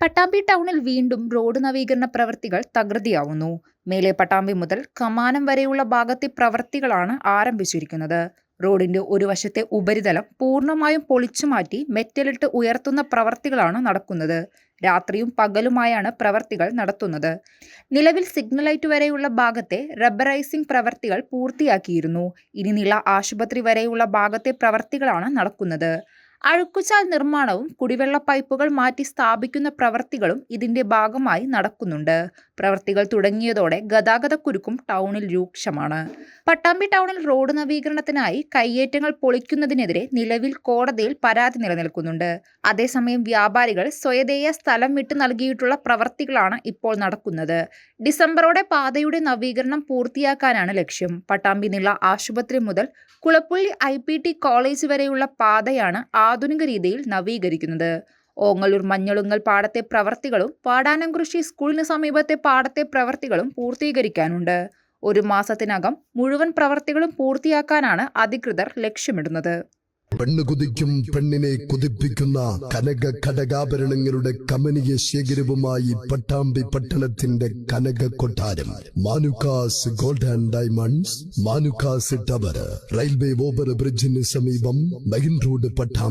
പട്ടാമ്പി ടൗണിൽ വീണ്ടും റോഡ് നവീകരണ പ്രവൃത്തികൾ തകൃതിയാവുന്നു. മേലെ പട്ടാമ്പി മുതൽ കമാനം വരെയുള്ള ഭാഗത്തെ പ്രവൃത്തികളാണ് ആരംഭിച്ചിരിക്കുന്നത്. റോഡിന്റെ ഒരു വശത്തെ ഉപരിതലം പൂർണമായും പൊളിച്ചുമാറ്റി മെറ്റലിട്ട് ഉയർത്തുന്ന പ്രവർത്തികളാണ് നടക്കുന്നത്. രാത്രിയും പകലുമായാണ് പ്രവർത്തികൾ നടത്തുന്നത്. നിലവിൽ സിഗ്നൽ ലൈറ്റ് വരെയുള്ള ഭാഗത്തെ റബ്ബറൈസിംഗ് പ്രവർത്തികൾ പൂർത്തിയാക്കിയിരുന്നു. ഇനി നില ആശുപത്രി വരെയുള്ള ഭാഗത്തെ പ്രവർത്തികളാണ് നടക്കുന്നത്. അഴുക്കുചാൽ നിർമ്മാണവും കുടിവെള്ള പൈപ്പുകൾ മാറ്റി സ്ഥാപിക്കുന്ന പ്രവൃത്തികളും ഇതിന്റെ ഭാഗമായി നടക്കുന്നുണ്ട്. പ്രവൃത്തികൾ തുടങ്ങിയതോടെ ഗതാഗതക്കുരുക്കും ടൗണിൽ രൂക്ഷമാണ്. പട്ടാമ്പി ടൗണിൽ റോഡ് നവീകരണത്തിനായി കയ്യേറ്റങ്ങൾ പൊളിക്കുന്നതിനെതിരെ നിലവിൽ കോടതിയിൽ പരാതി നിലനിൽക്കുന്നുണ്ട്. അതേസമയം വ്യാപാരികൾ സ്വയതേയ സ്ഥലം വിട്ടു നൽകിയിട്ടുള്ള പ്രവൃത്തികളാണ് ഇപ്പോൾ നടക്കുന്നത്. ഡിസംബറോടെ പാതയുടെ നവീകരണം പൂർത്തിയാക്കാനാണ് ലക്ഷ്യം. പട്ടാമ്പി നില ആശുപത്രി മുതൽ കുളപ്പുള്ളി ഐ കോളേജ് വരെയുള്ള പാതയാണ് ആധുനിക രീതിയിൽ നവീകരിക്കുന്നത്. ഓങ്ങല്ലൂർ മഞ്ഞളുങ്ങൽ പാടത്തെ പ്രവർത്തികളും പാടാനം കൃഷി സ്കൂളിന് സമീപത്തെ പാടത്തെ പ്രവർത്തികളും പൂർത്തീകരിക്കാനുണ്ട്. ഒരു മാസത്തിനകം മുഴുവൻ പ്രവർത്തികളും പൂർത്തിയാക്കാനാണ് അധികൃതർ ലക്ഷ്യമിടുന്നത്. പെണ്ണ് കുതിക്കും പെണ്ണിനെ കുതിപ്പിക്കുന്ന കനക ഘടകാഭരണങ്ങളുടെ കമനീയ ശേഖരവുമായി പട്ടാമ്പി പട്ടണത്തിന്റെ കനക കൊട്ടാരം. Manukkas gold and diamonds Manukkas tower railway over ബ്രിഡ്ജിന് സമീപം മെയിൻ റോഡ് പട്ടാമ്പി